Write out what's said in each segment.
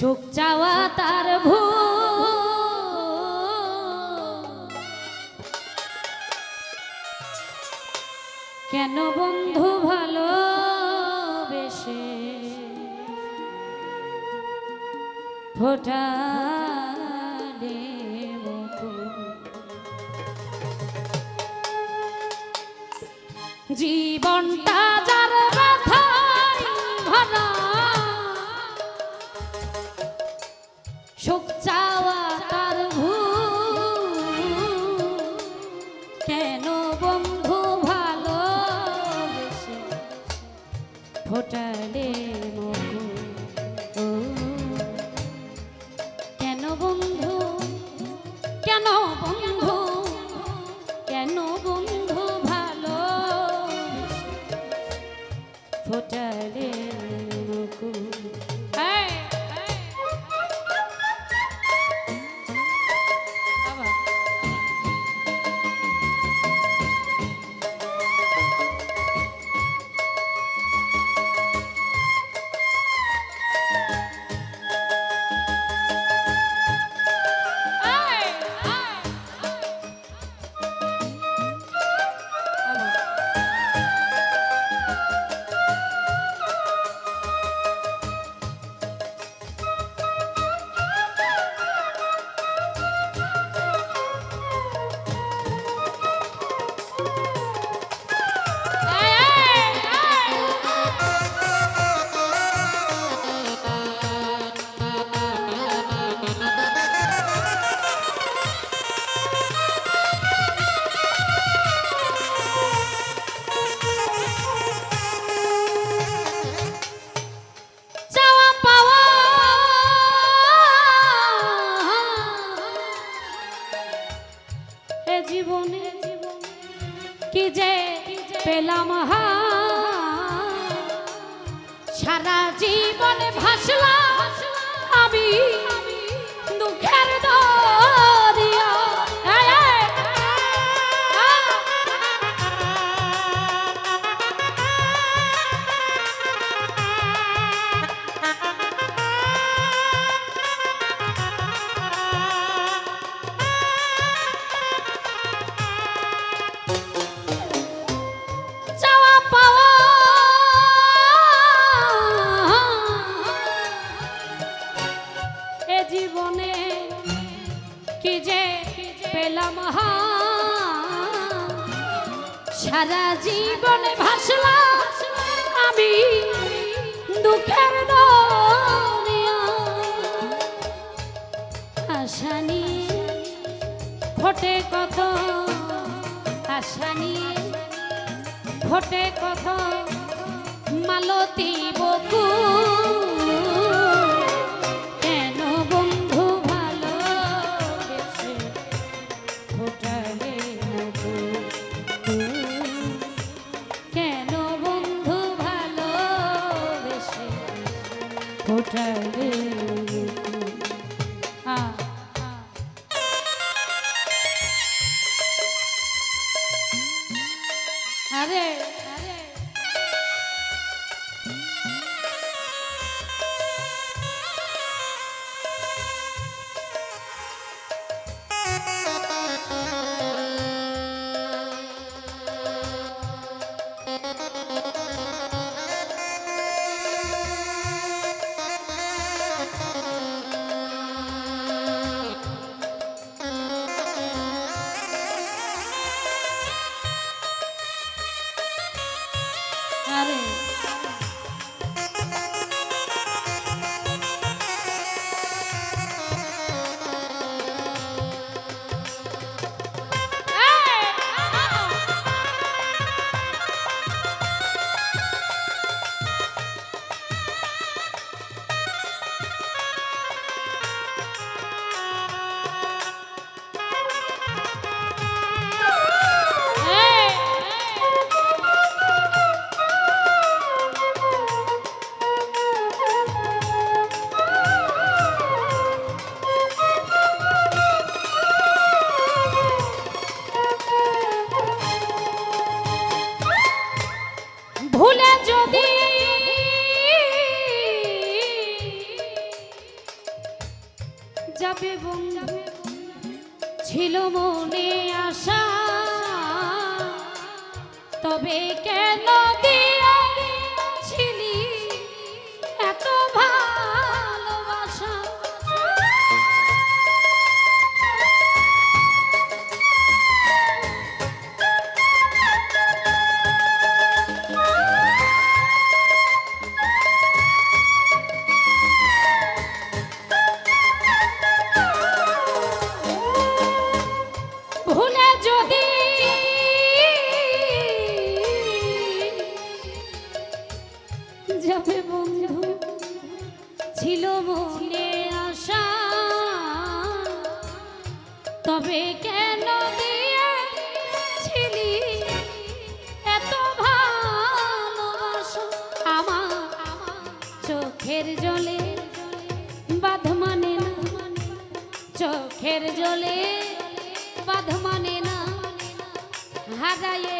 সুখ চাওয়া তার ভূ কেন বন্ধু ভালো জীবনটা বন্ধু পেলাম হা সারা জীবনে ভাসলাম আমি। পেলাম সারা জীবনে ভাসলাম আমি দুঃখের আশা নিয়ে ফোটে কত, আশা নিয়ে ফোটে কত, মালতী বকুল। রে আরে Reyes.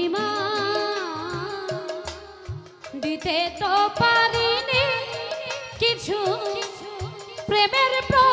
মহিমা। দিতে তো পারিনি কিছু। প্রেমের প্র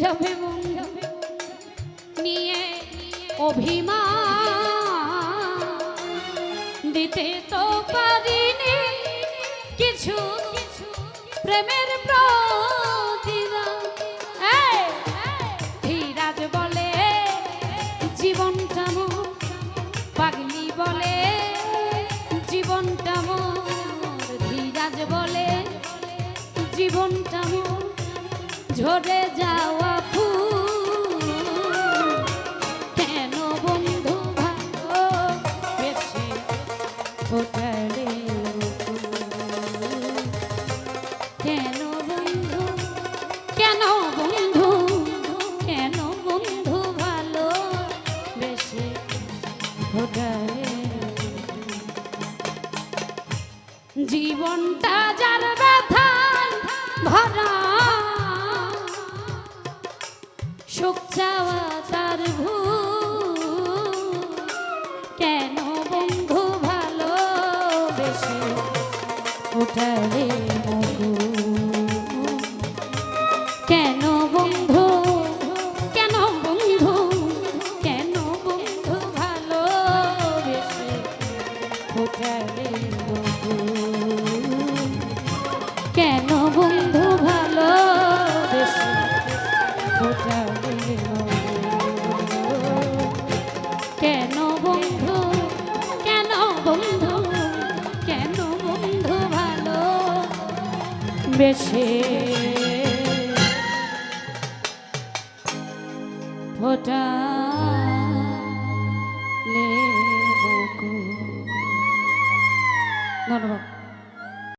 যাবে নিয়ে অভিমান দিতে তো পারিনি কিছু প্রেমের প্র জীবনটা যার ব্যথা ভরা। শোক চাওয়া তার ভূ বন্ধু কেন বন্ধু কেন বন্ধু ভালো? বেশে ফোটা ধন্যবাদ।